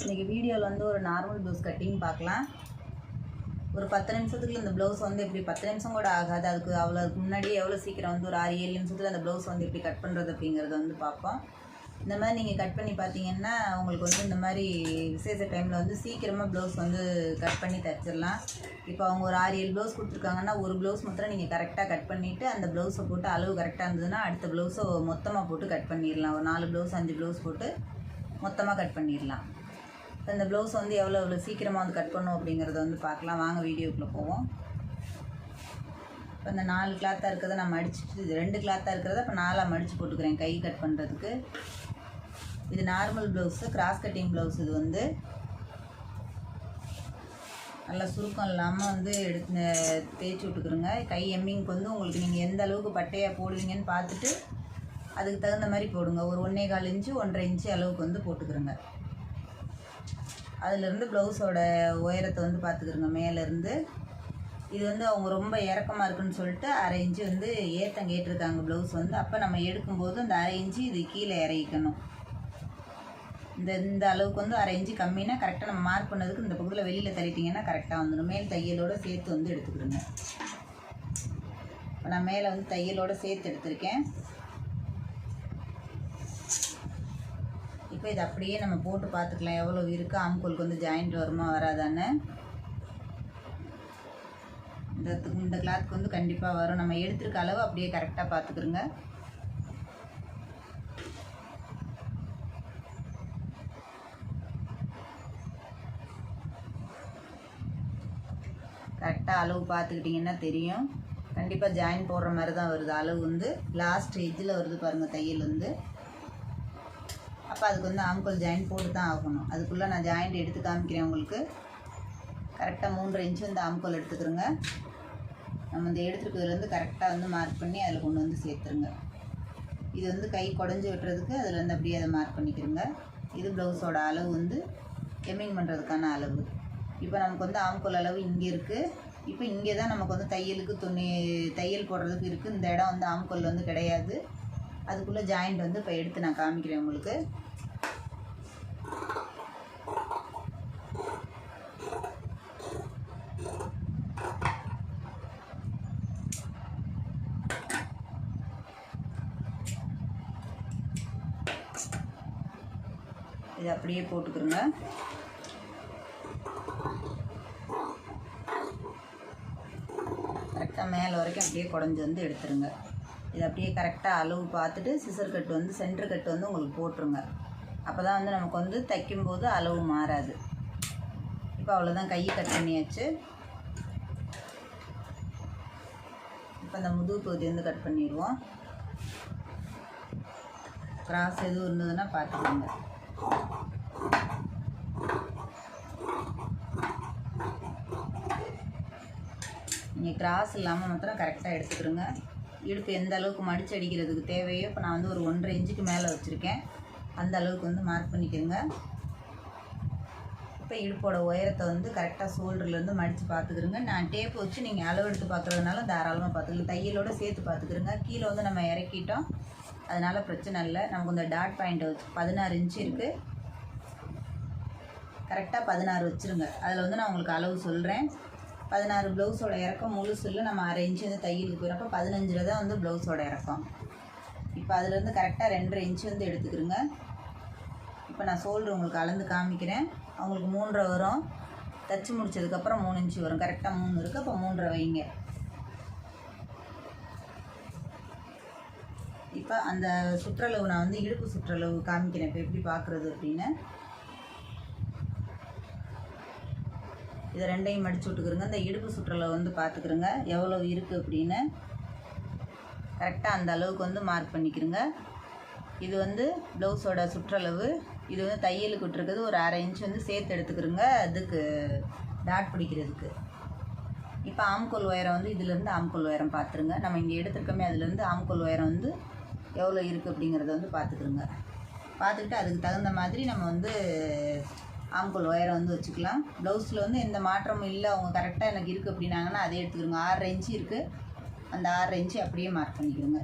இன்றைக்கி வீடியோவில் வந்து ஒரு நார்மல் ப்ளவுஸ் கட்டிங் பார்க்கலாம். ஒரு பத்து நிமிஷத்துக்குள்ள இந்த ப்ளவுஸ் வந்து எப்படி பத்து நிமிஷம் கூட ஆகாது. அதுக்கு அவ்வளோ அதுக்கு முன்னாடியே எவ்வளோ சீக்கிரம் வந்து ஒரு ஆறு ஏழு நிமிஷத்தில் அந்த ப்ளவுஸ் வந்து எப்படி கட் பண்ணுறது அப்படிங்கிறத வந்து பார்ப்போம். இந்த மாதிரி நீங்கள் கட் பண்ணி பார்த்தீங்கன்னா உங்களுக்கு வந்து இந்த மாதிரி விசேஷ டைமில் வந்து சீக்கிரமாக ப்ளவுஸ் வந்து கட் பண்ணி தச்சிடலாம். இப்போ அவங்க ஒரு ஆறு ஏழு ப்ளவுஸ் கொடுத்துருக்காங்கன்னா ஒரு ப்ளவுஸ் மாத்திரம் நீங்கள் கரெக்டாக கட் பண்ணிவிட்டு அந்த ப்ளவுஸை போட்டு அளவு கரெக்டாக இருந்ததுன்னா அடுத்த ப்ளவுஸை மொத்தமாக போட்டு கட் பண்ணிடலாம். ஒரு நாலு ப்ளவுஸ் அஞ்சு ப்ளவுஸ் போட்டு மொத்தமாக கட் பண்ணிடலாம். இந்த ப்ளவுஸ் வந்து எவ்வளோ எவ்வளோ சீக்கிரமாக வந்து கட் பண்ணும் அப்படிங்கிறத வந்து பார்க்கலாம். வாங்க வீடியோக்குள்ளே போவோம். இப்போ இந்த நாலு கிளாத்தாக இருக்கிறத நான் மடிச்சுட்டு இது ரெண்டு கிளாத்தாக இருக்கிறத இப்போ நாலாக மடித்து போட்டுக்கிறேன் கை கட் பண்ணுறதுக்கு இது normal blouse cross cutting blouse இது வந்து. நல்லா சுருக்கம் இல்லாமல் வந்து எடுத்து தேய்ச்சி விட்டுக்கிறோங்க. கை எம்மிங்க்கு வந்து உங்களுக்கு நீங்கள் எந்த அளவுக்கு பட்டையாக போடுவீங்கன்னு பார்த்துட்டு அதுக்கு தகுந்த மாதிரி போடுங்க. ஒரு ஒன்றே கால் இன்ச்சு ஒன்றரை இன்ச்சு அளவுக்கு வந்து போட்டுக்கிறோங்க. அதுலேருந்து ப்ளவுஸோட உயரத்தை வந்து பார்த்துக்கிறோங்க மேலேருந்து. இது வந்து அவங்க ரொம்ப இறக்கமாக இருக்குன்னு சொல்லிட்டு அரை இன்ச்சு வந்து ஏற்றம் கேட்டிருக்காங்க ப்ளவுஸ் வந்து. அப்போ நம்ம எடுக்கும்போது அந்த அரை இன்ச்சு இது கீழே இறக்கிக்கணும். இந்த இந்த அளவுக்கு வந்து அரை இன்ச்சு கம்மினா கரெக்டாக நம்ம மார்க் பண்ணதுக்கு இந்த பக்கத்தில் வெளியில் தள்ளிட்டிங்கன்னா கரெக்டாக வந்துடும் மேல் தையலோட சேர்த்து வந்து எடுத்துக்கிடுங்க இப்போ நான் மேலே வந்து தையலோடு சேர்த்து எடுத்திருக்கேன். இப்போ இது அப்படியே நம்ம போட்டு பார்த்துக்கலாம். எவ்வளோ இருக்குது ஆம்கோலுக்கு வந்து ஜாயிண்ட் வருமா வராதான்னு. இந்த இந்த கிளாத்துக்கு வந்து கண்டிப்பாக வரும். நம்ம எடுத்துருக்க அளவு அப்படியே கரெக்டாக பார்த்துக்குருங்க. கரெக்டாக அளவு பார்த்துக்கிட்டிங்கன்னா தெரியும். கண்டிப்பாக ஜாயின் போடுற மாதிரி தான் வருது. அளவு வந்து லாஸ்ட் எஜ்ஜில் வருது பாருங்கள் தையல் வந்து. அப்போ அதுக்கு வந்து ஆம்கோல் ஜாயின் போட்டு தான் ஆகணும். அதுக்குள்ளே நான் ஜாயிண்ட் எடுத்து காமிக்கிறேன் உங்களுக்கு. கரெக்டாக மூன்றரை இன்ச்சு வந்து ஆம்கோல் எடுத்துக்கிறோங்க. நம்ம இந்த எடுத்துருக்கிறதுலேருந்து கரெக்டாக வந்து மார்க் பண்ணி அதில் கொண்டு வந்து சேர்த்துருங்க. இது வந்து கை குடஞ்சி விட்டுறதுக்கு அதில் வந்து அப்படியே அதை மார்க் பண்ணிக்கிறோங்க. இது ப்ளவுஸோட அளவு வந்து எம்மிங் பண்ணுறதுக்கான அளவு. இப்போ நமக்கு வந்து ஆம்கோல் அளவு இங்கே இருக்குது இப்போ இங்கே தான் நமக்கு வந்து தையலுக்கு துணி தையல் போடுறதுக்கு இருக்குது இந்த இடம் வந்து ஆம்கோல் வந்து கிடையாது. அதுக்குள்ளே ஜாயிண்ட் வந்து இப்போ எடுத்து நான் காமிக்கிறேன் உங்களுக்கு இதை அப்படியே போட்டுக்கிறோங்க. கரெக்டாக மேலே வரைக்கும் அப்படியே குடஞ்சி வந்து எடுத்துருங்க. இது அப்படியே கரெக்டாக அளவு பார்த்துட்டு சிசர் கட்டு வந்து சென்டர் கட்டு வந்து உங்களுக்கு போட்டுருங்க. அப்போ தான் வந்து நமக்கு வந்து தைக்கும்போது அளவு மாறாது. இப்போ அவ்வளோதான் கை கட் பண்ணியாச்சு. இப்போ அந்த முதுகு பகுதி வந்து கட் பண்ணிடுவோம். கிராஸ் எதுவும் இருந்ததுன்னா பார்த்துக்கோங்க. நீங்கள் கிராஸ் இல்லாமல் மாத்திரம் கரெக்டாக எடுத்துக்கிறோங்க இடுப்பு எந்த அளவுக்கு மடிச்சு அடிக்கிறதுக்கு தேவையோ இப்போ நான் வந்து ஒரு ஒன்றரை இன்ச்சுக்கு மேலே வச்சுருக்கேன். அந்த அளவுக்கு வந்து மார்க் பண்ணிக்கிறோங்க இப்போ இடுப்போட உயரத்தை வந்து கரெக்டாக ஷோல்டர்லேருந்து மடித்து பார்த்துக்கிறோங்க நான் டேப் வச்சு நீங்கள் அளவு எடுத்து பார்க்குறதுனால தாராளமாக பார்த்துக்கலாம் தையலோடு சேர்த்து பார்த்துக்கிறோங்க கீழே வந்து நம்ம இறக்கிட்டோம். அதனால் பிரச்சனை இல்லை. நமக்கு இந்த டாட் பாயிண்ட்டை வச்சு பதினாறு இன்ச்சு இருக்குது கரெக்டாக பதினாறு வச்சுருங்க. அதில் வந்து நான் உங்களுக்கு அளவு சொல்கிறேன் பதினாறு ப்ளவுஸோட இறக்கம் முழுசுல நம்ம அரை இன்ச்சு வந்து தையலுக்கு போயிடறப்போ பதினஞ்சில் தான் வந்து ப்ளவுஸோட இறக்கம். இப்போ அதுலேருந்து கரெக்டாக ரெண்டரை இன்ச்சு வந்து எடுத்துக்கிறோங்க இப்போ நான் சோல்டர் உங்களுக்கு அளந்து காமிக்கிறேன். அவங்களுக்கு மூன்றரை வரும். தச்சு முடிச்சதுக்கப்புறம் மூணு இன்ச்சு வரும். கரெக்டாக மூணு இருக்குது அப்போ மூன்றரை வைங்க. இப்போ அந்த சுற்றளவு நான் வந்து இடுப்பு சுற்றளவு காமிக்கிறேன். இப்போ எப்படி பார்க்குறது அப்படின்னு. இதை ரெண்டையும் மடிச்சு விட்டுக்கிறோங்க இந்த இடுப்பு சுற்றலை வந்து பார்த்துக்கிறோங்க எவ்வளோ இருக்குது அப்படின்னு கரெக்டாக அந்த அளவுக்கு வந்து மார்க் பண்ணிக்கிறோங்க இது வந்து ப்ளவுஸோட சுற்றளவு. இது வந்து தையலுக்கு விட்டுருக்குது ஒரு அரை இன்ச் வந்து சேர்த்து எடுத்துக்கிறோங்க அதுக்கு டாட் பிடிக்கிறதுக்கு. இப்போ ஆம்கோல் உயரம் வந்து இதுலேருந்து ஆம்கோல் உயரம் பார்த்துருங்க. நம்ம இங்கே எடுத்துருக்கோமே அதுலேருந்து ஆம்கோல் உயரம் வந்து எவ்வளோ இருக்குது அப்படிங்கிறத வந்து பார்த்துக்கிறோங்க பார்த்துக்கிட்டு அதுக்கு தகுந்த மாதிரி நம்ம வந்து ஆம்கோல் ஒயரை வந்து வச்சுக்கலாம். ப்ளவுஸில் வந்து எந்த மாற்றமும் இல்லை. அவங்க கரெக்டாக எனக்கு இருக்குது அப்படின்னாங்கன்னா அதே எடுத்துக்கிறோங்க ஆறு இன்ச்சு இருக்குது அந்த ஆறு இன்ச்சு அப்படியே மார்க் பண்ணிக்கிறோங்க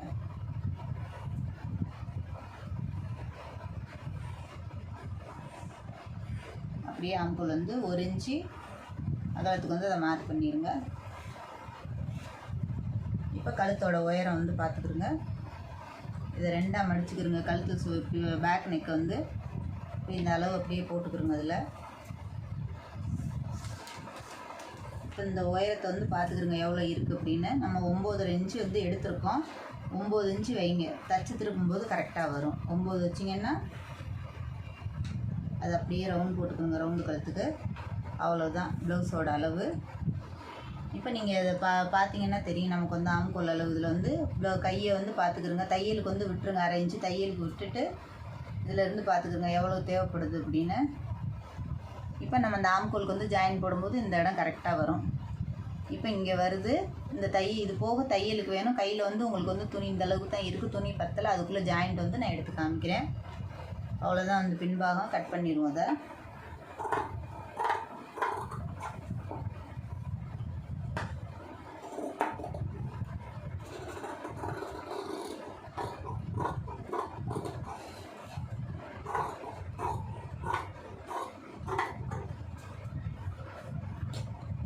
அப்படியே ஆம்கோல் வந்து ஒரு இன்ச்சு. அகலத்துக்கு வந்து அதை மார்க் பண்ணிடுங்க இப்போ கழுத்தோட உயரம் வந்து பார்த்துக்குருங்க. இதை ரெண்டாக மடிச்சுக்கிறங்க கழுத்து பேக் நெக்கை வந்து இப்ப இந்த அளவு அப்படியே போட்டுக்கிறோங்க அதில். இப்போ இந்த உயரத்தை வந்து பார்த்துக்கிறோங்க எவ்வளோ இருக்குது அப்படின்னு. நம்ம ஒம்பது இன்ச்சு வந்து எடுத்திருக்கோம். ஒம்பது இன்ச்சு வைங்க தச்சு திருப்பும்போது கரெக்டாக வரும். ஒம்பது வச்சிங்கன்னா அது அப்படியே ரவுண்ட் போட்டுக்கோங்க ரவுண்டு கழுத்துக்கு. அவ்வளோதான் ப்ளவுஸோட அளவு. இப்போ நீங்கள் இதை பா பார்த்தீங்கன்னா தெரியும் நமக்கு வந்து ஆம்கோல் அளவு இதில் வந்து கையை வந்து பார்த்துக்கிறோங்க. தையலுக்கு வந்து விட்டுருங்க அரை இன்ச்சு தையலுக்கு விட்டுட்டு இதில் பார்த்துக்குங்க எவ்வளோ தேவைப்படுது அப்படின்னு. இப்போ நம்ம அந்த ஆம்கோலுக்கு வந்து ஜாயின் போடும்போது இந்த இடம் கரெக்டாக வரும். இப்போ இங்கே வருது இந்த தை இது போக தையலுக்கு வேணும். கையில் வந்து உங்களுக்கு வந்து துணி இந்த அளவுக்கு தான் இருக்குது துணி பத்தலை அதுக்குள்ளே ஜாயிண்ட் வந்து நான் எடுத்து காமிக்கிறேன். அவ்வளோதான் அந்த பின்பாகம் கட் பண்ணிடுவோம் அதை.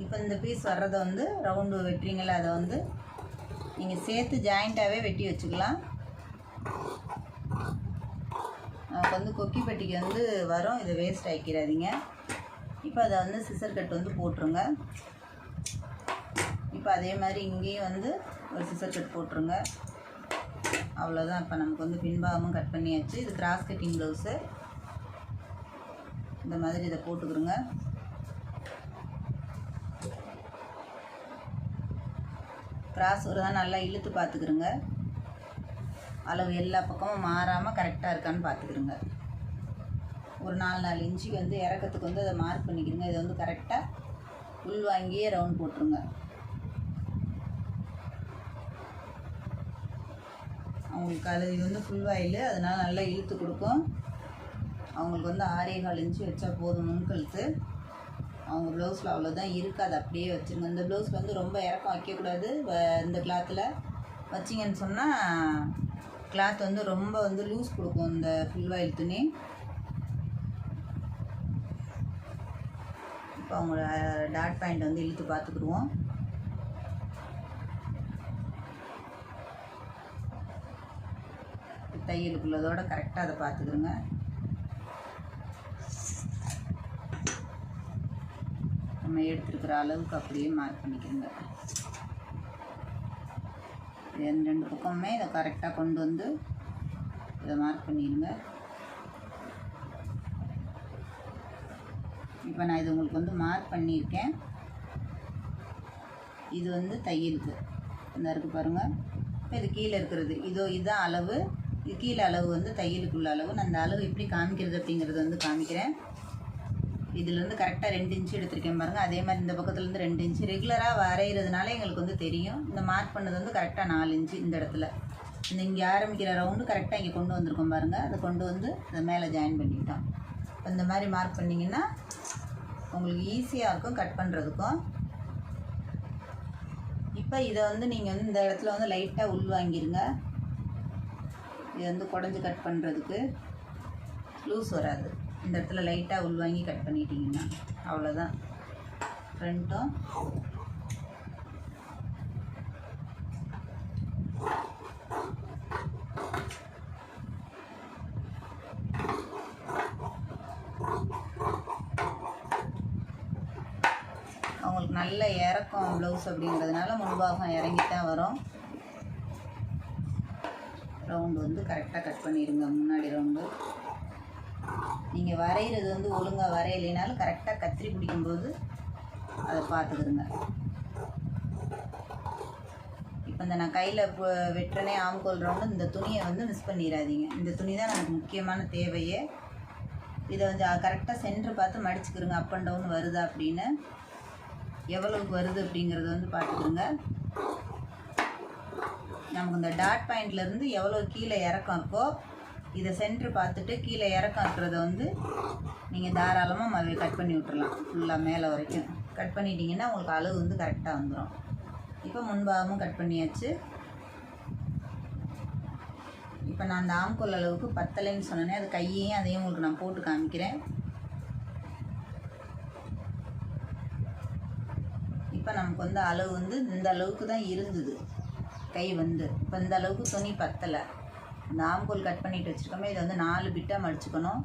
இப்போ இந்த பீஸ் வர்றதை வந்து ரவுண்டு வெட்டுறீங்களா அதை வந்து நீங்கள் சேர்த்து ஜாயிண்ட்டாகவே வெட்டி வச்சுக்கலாம். நமக்கு வந்து கொக்கி பெட்டிக்கு வந்து வரும் இதை வேஸ்ட் ஆக்கிடாதீங்க. இப்போ அதை வந்து சிசர் கட் வந்து போட்டுருங்க. இப்போ அதே மாதிரி இங்கேயும் வந்து ஒரு சிசர் கட் போட்டுருங்க. அவ்வளோதான் இப்போ நமக்கு வந்து பின்பாகமும் கட் பண்ணியாச்சு. இது கிராஸ் கட்டிங் ப்ளவுஸு இந்த மாதிரி இதை போட்டுக்கிறோங்க கிராஸ் ஒரு தான் நல்லா இழுத்து பார்த்துக்குருங்க அளவு எல்லா பக்கமும் மாறாமல் கரெக்டாக இருக்கான்னு பார்த்துக்குருங்க ஒரு நாலு நாலு இன்ச்சு வந்து இறக்கத்துக்கு வந்து அதை மார்க் பண்ணிக்கிடுங்க இதை வந்து கரெக்டாக உள் வாங்கியே ரவுண்ட் போட்டுருங்க. அவங்களுக்கு அது இது வந்து ஃபுல் வாயில் அதனால் நல்லா இழுத்து கொடுக்கும். அவங்களுக்கு வந்து ஆறே கால் இன்ச்சு வச்சா போதும் முன்கழுத்து அவங்க ப்ளவுஸில் அவ்வளோதான் இருக்காது அப்படியே வச்சுருங்க. இந்த ப்ளவுஸ் வந்து ரொம்ப இறக்கம் வைக்கக்கூடாது. இந்த கிளாத்தில் வச்சிங்கன்னு சொன்னால் கிளாத் வந்து ரொம்ப வந்து லூஸ் கொடுக்கும் இந்த ஃபுல் வாயில் துணி. இப்போ அவங்க டாட் பாயிண்ட் வந்து இழுத்து பார்த்துக்குருவோம் தையலுக்குள்ளதோட கரெக்டாக அதை பார்த்துக்குருங்க நம்ம எடுத்துருக்கிற அளவுக்கு அப்படியே மார்க் பண்ணிக்கிறோங்க இது ரெண்டு பக்கமுமே இதை கரெக்டாக கொண்டு வந்து இதை மார்க் பண்ணிடுங்க. இப்போ நான் இது உங்களுக்கு வந்து மார்க் பண்ணியிருக்கேன். இது வந்து தையலுக்கு. இந்த இருக்குது பாருங்கள் இப்போ இது கீழே இருக்கிறது. இதோ இதுதான் அளவு. இது கீழே அளவு வந்து தையலுக்குள்ள அளவு. நான் அந்த அளவு எப்படி காமிக்கிறது அப்படிங்கிறது வந்து காமிக்கிறேன். இதுலேருந்து கரெக்டாக ரெண்டு இன்ச்சு எடுத்திருக்கேன் பாருங்கள் அதே மாதிரி இந்த பக்கத்துலேருந்து ரெண்டு இன்ச்சு ரெகுலராக வரைகிறதுனால எங்களுக்கு வந்து தெரியும். இந்த மார்க் பண்ணது வந்து கரெக்டாக நாலு இன்ச்சு இந்த இடத்துல. இந்த இங்கே ஆரம்பிக்கிற ரவுண்டு கரெக்டாக இங்கே கொண்டு வந்திருக்கோம் பாருங்கள் அதை கொண்டு வந்து அதை மேலே ஜாயின் பண்ணிட்டோம். இந்த மாதிரி மார்க் பண்ணிங்கன்னா உங்களுக்கு ஈஸியாக இருக்கும் கட் பண்ணுறதுக்கும் இப்போ இதை வந்து நீங்கள் வந்து இந்த இடத்துல வந்து லைட்டாக உள் வாங்கிருங்க. இது வந்து குடஞ்சி கட் பண்ணுறதுக்கு லூஸ் வராது. இந்த இடத்துல லைட்டாக உள்வாங்கி கட் பண்ணிட்டீங்கன்னா அவ்வளோதான் ஃப்ரண்ட்டும் அவங்களுக்கு நல்ல இறக்கம் ப்ளவுஸ் அப்படிங்கிறதுனால முன்பாகம் இறங்கி தான் வரும். ரவுண்டு வந்து கரெக்டாக கட் பண்ணிடுங்க முன்னாடி ரவுண்டு நீங்கள் வரைகிறது வந்து ஒழுங்காக வரையலைனாலும் கரெக்டாக கத்திரி பிடிக்கும்போது அதை பார்த்துக்கிடுங்க. இப்போ இந்த நான் கையில் வெட்டுறனே ஆம்கோல் ரவுண்டு இந்த துணியை வந்து மிஸ் பண்ணிடாதீங்க. இந்த துணி தான் நமக்கு முக்கியமான தேவையே. இதை வந்து கரெக்டாக சென்டர் பார்த்து மடிச்சுக்கிறோங்க அப் அண்ட் டவுன் வருதா அப்படின்னு. எவ்வளவுக்கு வருது அப்படிங்கிறத வந்து பார்த்துக்கிறோங்க நமக்கு இந்த டாட் பாயிண்ட்லேருந்து எவ்வளோ கீழே இறக்கம் இருக்கோ இதை சென்ட்ரு பார்த்துட்டு கீழே இறக்கம் இருக்கிறத வந்து நீங்கள் தாராளமாக மறுபடியும் கட் பண்ணி விட்டுறலாம். ஃபுல்லாக மேலே வரைக்கும். கட் பண்ணிட்டீங்கன்னா உங்களுக்கு அளவு வந்து கரெக்டாக வந்துடும் இப்போ முன்பாகமும் கட் பண்ணியாச்சு. இப்போ நான் அந்த ஆம்கோல் அளவுக்கு பத்தலைன்னு சொன்னேனே அது கையையும் அதையும் உங்களுக்கு நான் போட்டு காமிக்கிறேன். இப்போ நமக்கு வந்து அளவு வந்து இந்த அளவுக்கு தான் இருந்தது. கை வந்து. இப்போ இந்த அளவுக்கு துணி பத்தலை. இந்த ஆம்கோல் கட் பண்ணிட்டு வச்சுருக்கோமே இதை வந்து நாலு பிட்டாக மடிச்சுக்கணும்.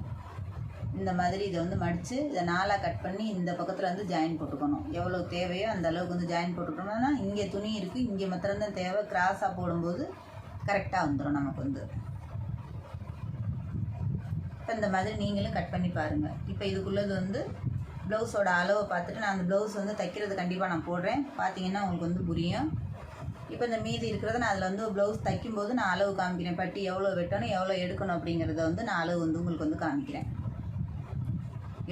இந்த மாதிரி இதை வந்து மடித்து இதை நாலாக கட் பண்ணி இந்த பக்கத்தில் வந்து ஜாயின் போட்டுக்கணும். எவ்வளோ தேவையோ அந்த அளவுக்கு வந்து ஜாயின் போட்டுக்கணும்னா இங்கே துணி இருக்குது இங்கே மாத்திரம்தான் தேவை. கிராஸாக போடும்போது கரெக்டாக வந்துடும் நமக்கு வந்து. இப்போ இந்த மாதிரி நீங்களும் கட் பண்ணி பாருங்கள் இப்போ இதுக்குள்ளது வந்து ப்ளவுஸோட அளவை பார்த்துட்டு நான் அந்த ப்ளவுஸ் வந்து தைக்கிறது கண்டிப்பாக நான் போடுறேன். பார்த்தீங்கன்னா உங்களுக்கு வந்து புரியும். இப்போ இந்த மீதி இருக்கிறத நான் அதில் வந்து ப்ளவுஸ் தைக்கும்போது நான் அளவு காமிக்கிறேன். பட்டி எவ்வளோ வெட்டணும் எவ்வளோ எடுக்கணும் அப்படிங்கிறத வந்து நான் அளவு வந்து உங்களுக்கு வந்து காமிக்கிறேன்.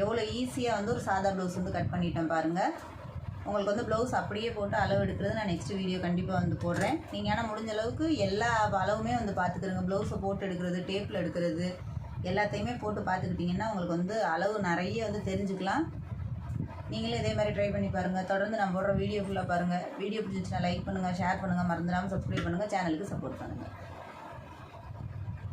எவ்வளோ ஈஸியாக வந்து ஒரு சாதா ப்ளவுஸ் வந்து கட் பண்ணிட்டேன் பாருங்கள் உங்களுக்கு வந்து ப்ளவுஸ் அப்படியே போட்டு அளவு எடுக்கிறது நான் நெக்ஸ்ட் வீடியோ கண்டிப்பாக வந்து போடுறேன். நீங்கள் ஆனால் முடிஞ்ச அளவுக்கு எல்லா அளவுமே வந்து பார்த்துக்கிறோங்க. ப்ளவுஸை போட்டு எடுக்கிறது டேப்பில் எடுக்கிறது எல்லாத்தையுமே போட்டு பார்த்துக்கிட்டிங்கன்னா உங்களுக்கு வந்து அளவு நிறைய வந்து தெரிஞ்சுக்கலாம். நீங்களும் இதே மாதிரி ட்ரை பண்ணி பாருங்கள் தொடர்ந்து நான் போடுற வீடியோ ஃபுல்லாக பாருங்கள் வீடியோ பிடிச்சிச்சுன்னா லைக் பண்ணுங்கள் ஷேர் பண்ணுங்கள் மறந்துடாமல் சப்ஸ்கிரைப் பண்ணுங்கள் சேனலுக்கு சப்போர்ட் பண்ணுங்கள்